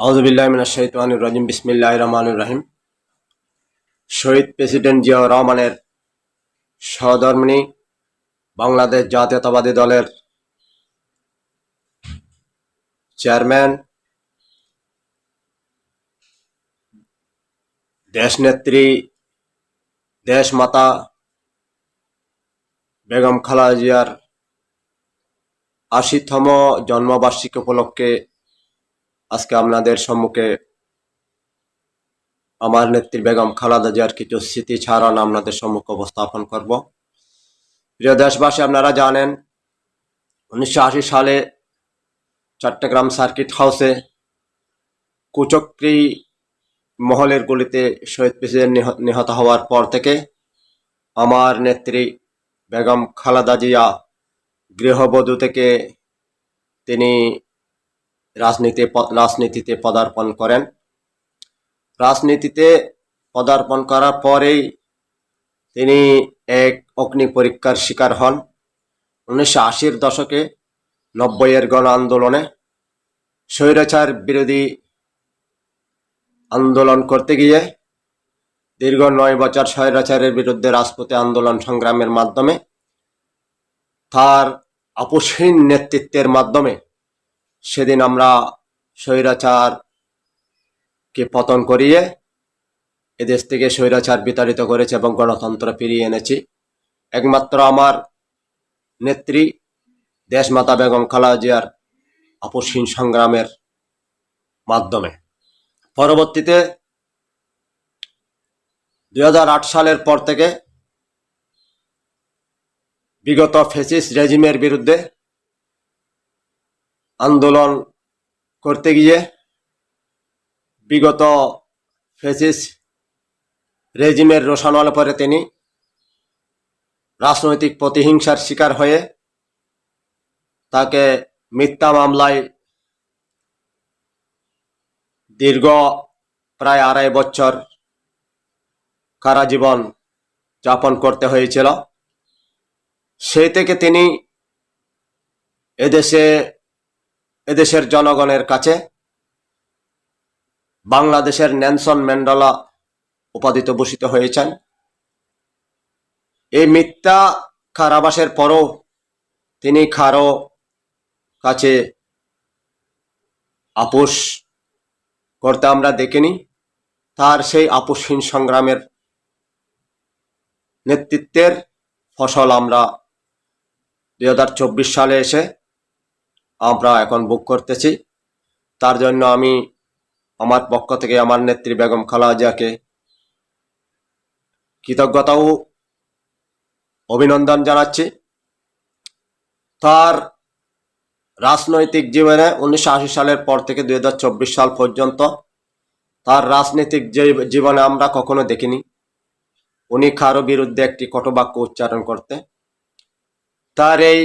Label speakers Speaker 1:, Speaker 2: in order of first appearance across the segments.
Speaker 1: আউজবিল্লাহমিনাশাইতানুর রাজিম বিসমিল্লাহ রহমানুর রাহিম। শহীদ প্রেসিডেন্ট জিয়াউর রহমানের সহধর্মিনী বাংলাদেশ জাতীয়তাবাদী দলের চেয়ারম্যান, দেশনেত্রী, দেশমাতা বেগম খালেদা জিয়ার আশিতম জন্মবার্ষিকী উপলক্ষে আজকে আপনাদের সম্মুখে আমার নেত্রী বেগম খালাদা জিয়ার কিছু স্মৃতি ছাড়ান আপনাদের সম্মুখে উপস্থাপন করব। প্রিয় দেশবাসী, আপনারা জানেন উনিশশো আশি সালে চট্টগ্রাম সার্কিট হাউসে কুচক্রি মহলের গুলিতে শহীদ প্রেসিডেন্ট নিহ- নিহত হওয়ার পর থেকে আমার নেত্রী বেগম খালাদা জিয়া গৃহবধূ থেকে তিনি রাজনীতি রাজনীতিতে পদার্পণ করেন। রাজনীতিতে পদার্পণ করার পরেই তিনি এক অগ্নি পরীক্ষার শিকার হন। উনিশশো আশির দশকে নব্বইয়ের গণ আন্দোলনে স্বৈরাচার বিরোধী আন্দোলন করতে গিয়ে দীর্ঘ নয় বছর স্বৈরাচারের বিরুদ্ধে রাজপথে আন্দোলন সংগ্রামের মাধ্যমে তার আপোষহীন নেতৃত্বের মাধ্যমে সেদিন আমরা স্বৈরাচারকে পতন করিয়ে এদেশ থেকে স্বৈরাচার বিতাড়িত করেছে এবং গণতন্ত্র ফিরিয়ে এনেছি। একমাত্র আমার নেত্রী দেশমাতা বেগম খালেদা জিয়ার আপোষহীন সংগ্রামের মাধ্যমে। পরবর্তীতে দু হাজার আট সালের পর থেকে বিগত ফেসিস রেজিমের বিরুদ্ধে আন্দোলন করতে গিয়ে বিগত ফেসিস রেজিমের রোশানল পরে তিনি রাজনৈতিক প্রতিহিংসার শিকার হয়ে তাকে মিথ্যা মামলায় দীর্ঘ প্রায় আড়াই বছর কারাজীবন যাপন করতে হয়েছিল। সেই থেকে তিনি এদেশে এদেশের জনগণের কাছে বাংলাদেশের ন্যানসন ম্যান্ডেলা উপাধিতে ভূষিত হয়েছেন। এই মিথ্যা কারাবাসের পরও তিনি খারো কাছে আপোষ করতে আমরা দেখিনি। তার সেই আপোষহীন সংগ্রামের নেতৃত্বের ফসল আমরা দু হাজার চব্বিশ সালে এসে আমরা এখন বুক করতেছি। তার জন্য আমি আমার পক্ষ থেকে আমার নেত্রী বেগম খালেদা জিয়াকে কৃতজ্ঞতা ও অভিনন্দন জানাচ্ছি। তার রাজনৈতিক জীবনে উনিশশো আশি সালের পর থেকে দু হাজার চব্বিশ সাল পর্যন্ত তার রাজনৈতিক জীবনে আমরা কখনো দেখিনি। উনি কারও বিরুদ্ধে একটি কটবাক্য উচ্চারণ করতে। তার এই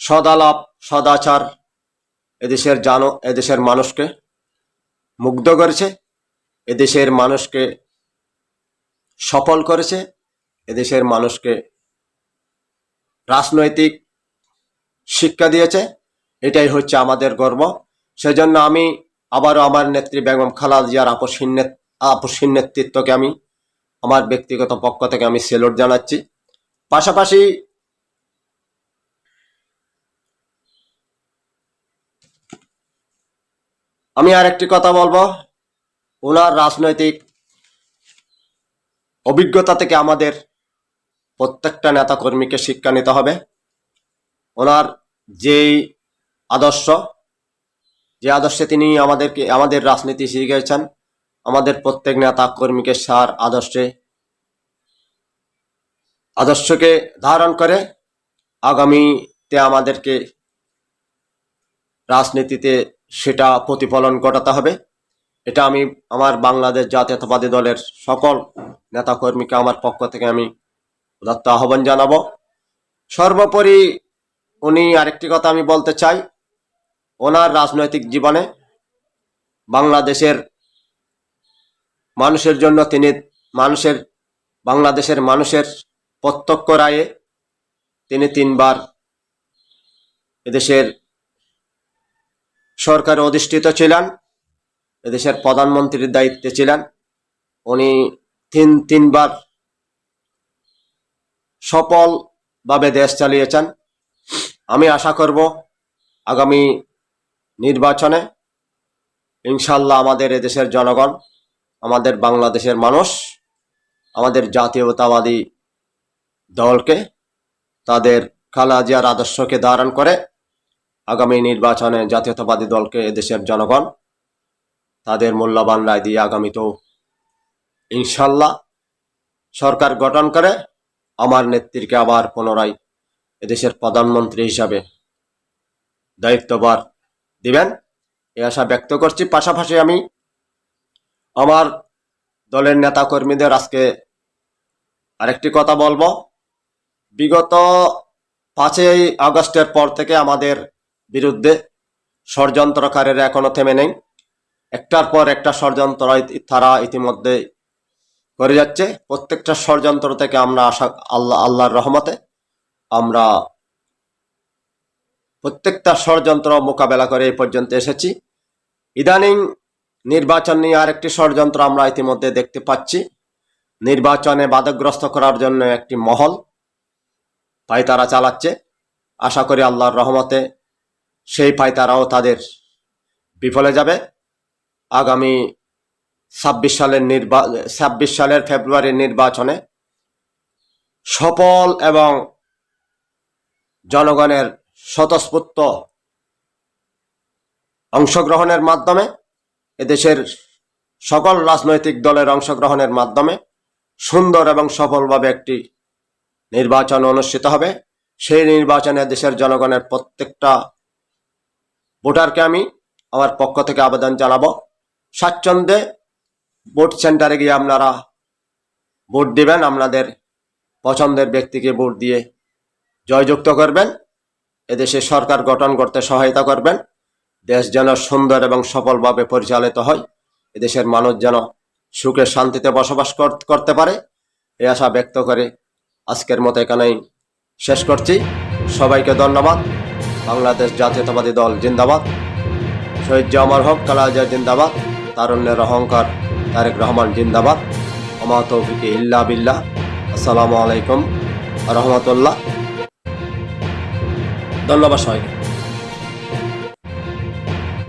Speaker 1: সদালাপ, সদাচার এদেশের জানো, এদেশের মানুষকে মুগ্ধ করেছে, এদেশের মানুষকে সফল করেছে, এদেশের মানুষকে রাজনৈতিক শিক্ষা দিয়েছে, এটাই হচ্ছে আমাদের গর্ব। সেজন্য আমি আবারও আমার নেত্রী বেগম খালাদ জিয়ার আপসহীন নেত- আপসহীন নেতৃত্বকে আমি, আমার ব্যক্তিগত পক্ষ থেকে আমি সেলুট জানাচ্ছি। পাশাপাশি আমি আর একটি কথা বলব। ওনার রাজনৈতিক অভিজ্ঞতা থেকে আমাদের প্রত্যেকটা নেতা কর্মীকে শিক্ষা নিতে হবে। ওনার যেই আদর্শ, যে আদর্শে তিনি আমাদেরকে, আমাদের রাজনীতি শিখিয়েছেন, আমাদের প্রত্যেক নেতা কর্মীকে সার আদর্শে, আদর্শকে ধারণ করে আগামীতে আমাদেরকে রাজনীতিতে সেটা প্রতিফলন ঘটাতে হবে। এটা আমি আমার বাংলাদেশ জাতীয়তাবাদী দলের সকল নেতাকর্মীকে আমার পক্ষ থেকে আমি উদাত্ত আহ্বান জানাব। সর্বোপরি উনি আরেকটি কথা আমি বলতে চাই। ওনার রাজনৈতিক জীবনে বাংলাদেশের মানুষের জন্য তিনি মানুষের, বাংলাদেশের মানুষের প্রত্যক্ষ রায়ে তিনি তিনবার এদেশের সরকারে অধিষ্ঠিত ছিলেন, এদেশের প্রধানমন্ত্রীর দায়িত্বে ছিলেন। উনি তিন, তিনবার সফলভাবে দেশ চালিয়েছেন। আমি আশা করব আগামী নির্বাচনে ইনশাল্লাহ আমাদের এদেশের জনগণ, আমাদের বাংলাদেশের মানুষ, আমাদের জাতীয়তাবাদী দলকে, তাদের খালাজিয়ার আদর্শকে ধারণ করে আগামী নির্বাচনে জাতীয়তাবাদী দলকে এদেশের জনগণ তাদের মূল্যবান রায় দিয়ে আগামীতেও ইনশাল্লাহ সরকার গঠন করে আমার নেত্রীকে আবার পুনরায় এদেশের প্রধানমন্ত্রী হিসাবে দায়িত্ববার দিবেন। এ আশা ব্যক্ত করছি। পাশাপাশি আমি আমার দলের নেতা কর্মীদের আজকে আরেকটি কথা বলব। বিগত পাঁচই আগস্টের পর থেকে আমাদের বিরুদ্ধে ষড়যন্ত্রকারীরা এখনও থেমে নেই। একটার পর একটা ষড়যন্ত্র তারা ইতিমধ্যে করে যাচ্ছে। প্রত্যেকটা ষড়যন্ত্র থেকে আমরা আশা, আল্লাহ, আল্লাহর রহমতে আমরা প্রত্যেকটা ষড়যন্ত্র মোকাবেলা করে এই পর্যন্ত এসেছি। ইদানিং নির্বাচন নিয়ে আরেকটি ষড়যন্ত্র আমরা ইতিমধ্যে দেখতে পাচ্ছি। নির্বাচনে বাধাগ্রস্ত করার জন্য একটি মহল তাই তারা চালাচ্ছে। আশা করি আল্লাহর রহমতে সেই পায়তারাও তাদের বিফলে যাবে। আগামী ছাব্বিশ সালের নির্বা, ছাব্বিশ সালের ফেব্রুয়ারির নির্বাচনে সফল এবং জনগণের স্বতঃস্ফূর্ত অংশগ্রহণের মাধ্যমে, এদেশের সকল রাজনৈতিক দলের অংশগ্রহণের মাধ্যমে সুন্দর এবং সফলভাবে একটি নির্বাচন অনুষ্ঠিত হবে। সেই নির্বাচনে দেশের জনগণের প্রত্যেকটা ভোটারকে আমি আমার পক্ষ থেকে আবেদন জানাব। স্বাচ্ছন্দ্যে ভোট সেন্টারে গিয়ে আপনারা ভোট দিবেন, আপনাদের পছন্দের ব্যক্তিকে ভোট দিয়ে জয়যুক্ত করবেন। এদেশে সরকার গঠন করতে সহায়তা করবেন। দেশ যেন সুন্দর এবং সফলভাবে পরিচালিত হয়। এদেশের মানুষ যেন সুখে শান্তিতে বসবাস কর- করতে পারে। এই আশা ব্যক্ত করে আজকের মতো এখানেই শেষ করছি। সবাইকে ধন্যবাদ। বাংলাদেশ জাতীয়তাবাদী দল জিন্দাবাদ। শহীদ জামার হক কালাজার জিন্দাবাদ। তারুণ্যের অহংকার তারেক রহমান জিন্দাবাদ। অমা তৌফিকে ইল্লা বিল্লাহ। আসসালামু আলাইকুম রহমতুল্লাহ। ধন্যবাদ সবাইকে।